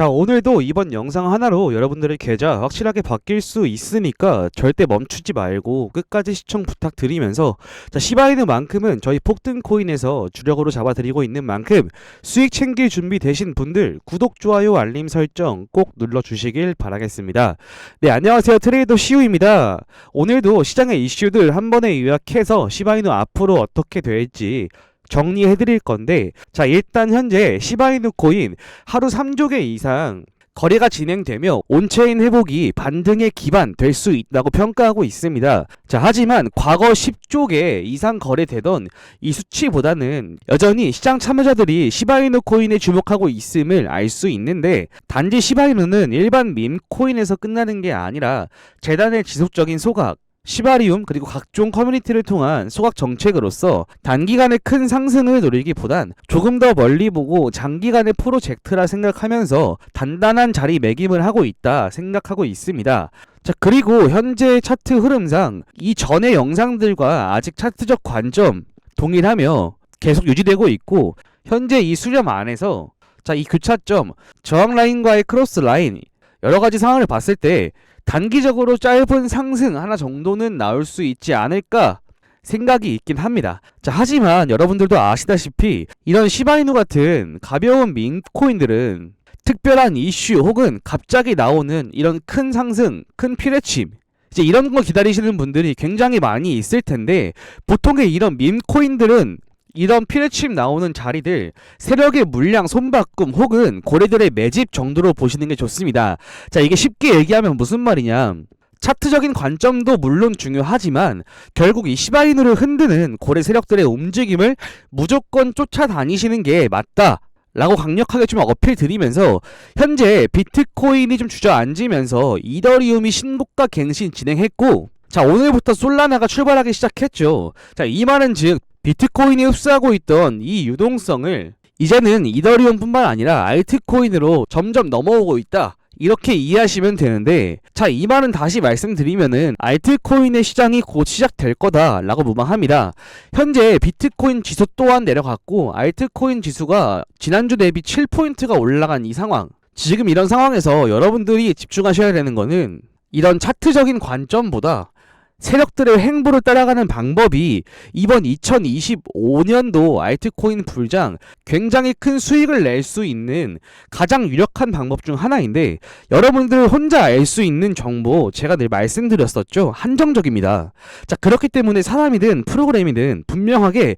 자, 오늘도 이번 영상 하나로 여러분들의 계좌 확실하게 바뀔 수 있으니까 절대 멈추지 말고 끝까지 시청 부탁드리면서 자, 시바이누만큼은 저희 폭등 코인에서 주력으로 잡아드리고 있는 만큼 수익 챙길 준비 되신 분들 구독, 좋아요, 알림 설정 꼭 눌러주시길 바라겠습니다. 네, 안녕하세요. 트레이더 시우입니다. 오늘도 시장의 이슈들 한 번에 요약해서 시바이누 앞으로 어떻게 될지 정리해 드릴 건데 자 일단 현재 시바이누 코인 하루 3조 개 이상 거래가 진행되며 온체인 회복이 반등의 기반 될 수 있다고 평가하고 있습니다. 자, 하지만 과거 10조 개 이상 거래되던 이 수치보다는 여전히 시장 참여자들이 시바이누 코인에 주목하고 있음을 알 수 있는데 단지 시바이누는 일반 밈 코인에서 끝나는 게 아니라 재단의 지속적인 소각 시바리움 그리고 각종 커뮤니티를 통한 소각 정책으로서 단기간의 큰 상승을 노리기보단 조금 더 멀리 보고 장기간의 프로젝트라 생각하면서 단단한 자리 매김을 하고 있다 생각하고 있습니다. 자 그리고 현재 차트 흐름상 이 전의 영상들과 아직 차트적 관점 동일하며 계속 유지되고 있고 현재 이 수렴 안에서 자 이 교차점 저항 라인과의 크로스 라인 여러 가지 상황을 봤을 때 단기적으로 짧은 상승 하나 정도는 나올 수 있지 않을까 생각이 있긴 합니다. 자, 하지만 여러분들도 아시다시피 이런 시바이누 같은 가벼운 민코인들은 특별한 이슈 혹은 갑자기 나오는 이런 큰 상승, 큰 피레침 이제 이런 거 기다리시는 분들이 굉장히 많이 있을 텐데 보통의 이런 밈코인들은 이런 피레침 나오는 자리들 세력의 물량 손바꿈 혹은 고래들의 매집 정도로 보시는 게 좋습니다. 자 이게 쉽게 얘기하면 무슨 말이냐 차트적인 관점도 물론 중요하지만 결국 이 시바이누를 흔드는 고래 세력들의 움직임을 무조건 쫓아다니시는 게 맞다. 라고 강력하게 좀 어필 드리면서 현재 비트코인이 좀 주저앉으면서 이더리움이 신고가 갱신 진행했고 자 오늘부터 솔라나가 출발하기 시작했죠. 자 이 말은 즉 비트코인이 흡수하고 있던 이 유동성을 이제는 이더리움뿐만 아니라 알트코인으로 점점 넘어오고 있다. 이렇게 이해하시면 되는데 자 이 말은 다시 말씀드리면은 알트코인의 시장이 곧 시작될 거다라고 무방합니다. 현재 비트코인 지수 또한 내려갔고 알트코인 지수가 지난주 대비 7포인트가 올라간 이 상황 지금 이런 상황에서 여러분들이 집중하셔야 되는 거는 이런 차트적인 관점보다 세력들의 행보를 따라가는 방법이 이번 2025년도 알트코인 불장 굉장히 큰 수익을 낼 수 있는 가장 유력한 방법 중 하나인데 여러분들 혼자 알 수 있는 정보 제가 늘 말씀드렸었죠. 한정적입니다. 자, 그렇기 때문에 사람이든 프로그램이든 분명하게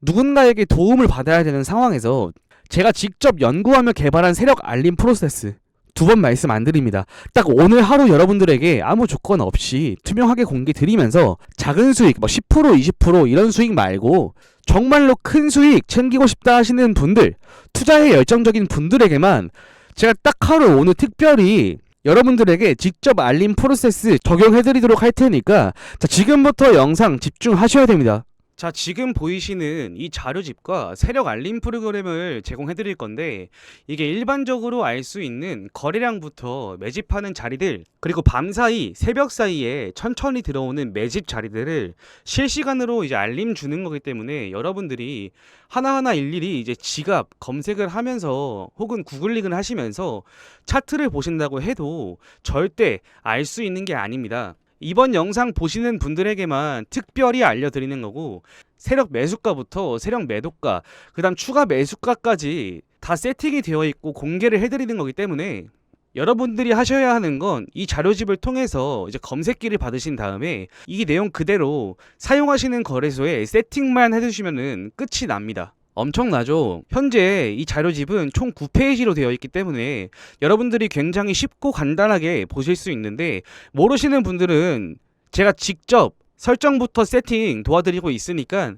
누군가에게 도움을 받아야 되는 상황에서 제가 직접 연구하며 개발한 세력 알림 프로세스 두 번 말씀 안 드립니다. 딱 오늘 하루 여러분들에게 아무 조건 없이 투명하게 공개 드리면서 작은 수익, 뭐 10%, 20% 이런 수익 말고 정말로 큰 수익 챙기고 싶다 하시는 분들, 투자에 열정적인 분들에게만 제가 딱 하루 오늘 특별히 여러분들에게 직접 알림 프로세스 적용해드리도록 할 테니까 자, 지금부터 영상 집중하셔야 됩니다. 자, 지금 보이시는 이 자료집과 세력 알림 프로그램을 제공해 드릴 건데 이게 일반적으로 알 수 있는 거래량부터 매집하는 자리들 그리고 밤 사이 새벽 사이에 천천히 들어오는 매집 자리들을 실시간으로 이제 알림 주는 거기 때문에 여러분들이 하나하나 일일이 이제 지갑 검색을 하면서 혹은 구글링을 하시면서 차트를 보신다고 해도 절대 알 수 있는 게 아닙니다. 이번 영상 보시는 분들에게만 특별히 알려드리는 거고 세력 매수가부터 세력 매도가 그다음 추가 매수가까지 다 세팅이 되어 있고 공개를 해드리는 거기 때문에 여러분들이 하셔야 하는 건 이 자료집을 통해서 이제 검색기를 받으신 다음에 이 내용 그대로 사용하시는 거래소에 세팅만 해두시면은 끝이 납니다. 엄청나죠? 현재 이 자료집은 총 9페이지로 되어 있기 때문에 여러분들이 굉장히 쉽고 간단하게 보실 수 있는데 모르시는 분들은 제가 직접 설정부터 세팅 도와드리고 있으니까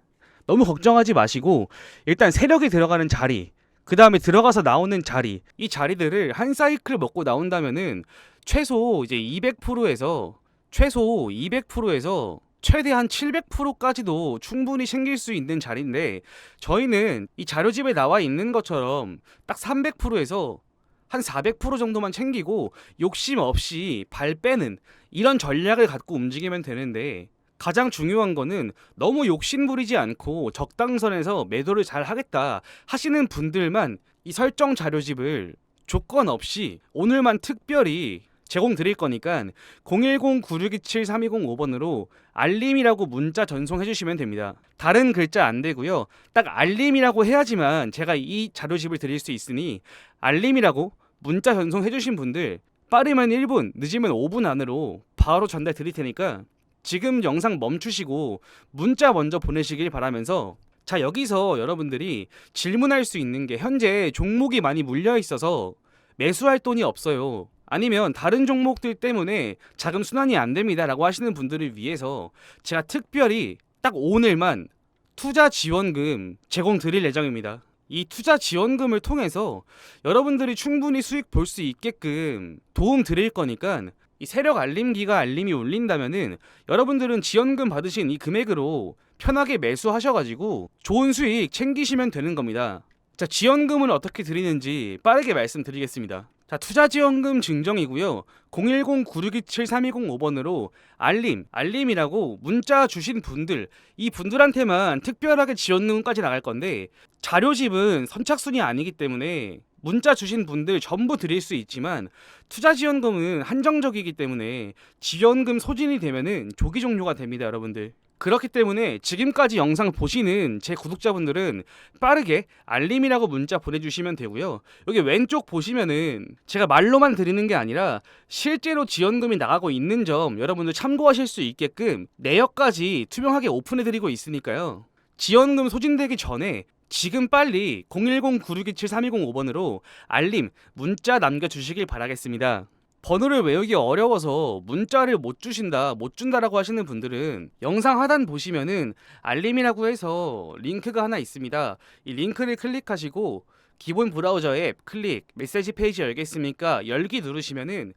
너무 걱정하지 마시고 일단 세력이 들어가는 자리 그 다음에 들어가서 나오는 자리 이 자리들을 한 사이클 먹고 나온다면은 최소 이제 200%에서 최소 200%에서 최대 한 700%까지도 충분히 챙길 수 있는 자리인데 저희는 이 자료집에 나와 있는 것처럼 딱 300%에서 한 400% 정도만 챙기고 욕심 없이 발 빼는 이런 전략을 갖고 움직이면 되는데 가장 중요한 거는 너무 욕심 부리지 않고 적당선에서 매도를 잘 하겠다 하시는 분들만 이 설정 자료집을 조건 없이 오늘만 특별히 제공 드릴 거니까 010-9627-3205번으로 알림이라고 문자 전송해 주시면 됩니다. 다른 글자 안 되고요. 딱 알림이라고 해야지만 제가 이 자료집을 드릴 수 있으니 알림이라고 문자 전송해 주신 분들 빠르면 1분, 늦으면 5분 안으로 바로 전달 드릴 테니까 지금 영상 멈추시고 문자 먼저 보내시길 바라면서 자 여기서 여러분들이 질문할 수 있는 게 현재 종목이 많이 물려 있어서 매수할 돈이 없어요. 아니면 다른 종목들 때문에 자금 순환이 안 됩니다라고 하시는 분들을 위해서 제가 특별히 딱 오늘만 투자 지원금 제공 드릴 예정입니다. 이 투자 지원금을 통해서 여러분들이 충분히 수익 볼 수 있게끔 도움 드릴 거니까 이 세력 알림기가 알림이 울린다면은 여러분들은 지원금 받으신 이 금액으로 편하게 매수하셔가지고 좋은 수익 챙기시면 되는 겁니다. 자, 지원금을 어떻게 드리는지 빠르게 말씀드리겠습니다. 자, 투자 지원금 증정이고요. 010-9627-3205번으로 알림, 알림이라고 문자 주신 분들, 이 분들한테만 특별하게 지원금까지 나갈 건데 자료집은 선착순이 아니기 때문에 문자 주신 분들 전부 드릴 수 있지만 투자 지원금은 한정적이기 때문에 지원금 소진이 되면은 조기 종료가 됩니다, 여러분들. 그렇기 때문에 지금까지 영상 보시는 제 구독자분들은 빠르게 알림이라고 문자 보내주시면 되고요. 여기 왼쪽 보시면은 제가 말로만 드리는 게 아니라 실제로 지원금이 나가고 있는 점 여러분들 참고하실 수 있게끔 내역까지 투명하게 오픈해드리고 있으니까요. 지원금 소진되기 전에 지금 빨리 010-9627-3205번으로 알림 문자 남겨주시길 바라겠습니다. 번호를 외우기 어려워서 문자를 못 주신다, 못 준다라고 하시는 분들은 영상 하단 보시면은 알림이라고 해서 링크가 하나 있습니다. 이 링크를 클릭하시고 기본 브라우저 앱 클릭 메시지 페이지 열겠습니까? 열기 누르시면은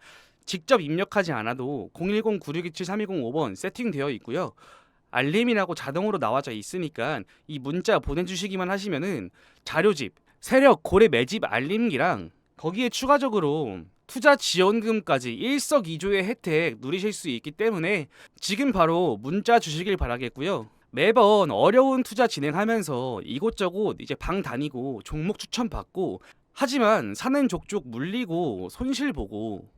직접 입력하지 않아도 010-9627-3205번 세팅되어 있고요. 알림이라고 자동으로 나와져 있으니까 이 문자 보내주시기만 하시면은 자료집, 세력 고래 매집 알림기랑 거기에 추가적으로 투자 지원금까지 일석이조의 혜택 누리실 수 있기 때문에 지금 바로 문자 주시길 바라겠고요. 매번 어려운 투자 진행하면서 이곳저곳 이제 방 다니고 종목 추천 받고 하지만 사는 족족 물리고 손실 보고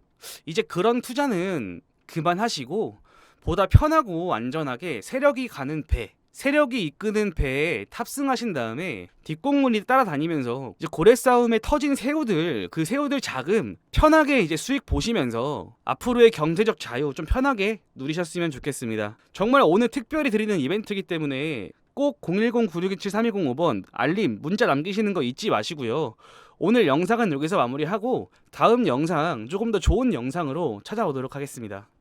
이제 그런 투자는 그만하시고 보다 편하고 안전하게 세력이 가는 배 세력이 이끄는 배에 탑승하신 다음에 뒷공문이 따라다니면서 이제 고래 싸움에 터진 새우들 그 새우들 자금 편하게 이제 수익 보시면서 앞으로의 경제적 자유 좀 편하게 누리셨으면 좋겠습니다. 정말 오늘 특별히 드리는 이벤트이기 때문에 꼭 010-9627-3205번 알림 문자 남기시는 거 잊지 마시고요. 오늘 영상은 여기서 마무리하고 다음 영상 조금 더 좋은 영상으로 찾아오도록 하겠습니다.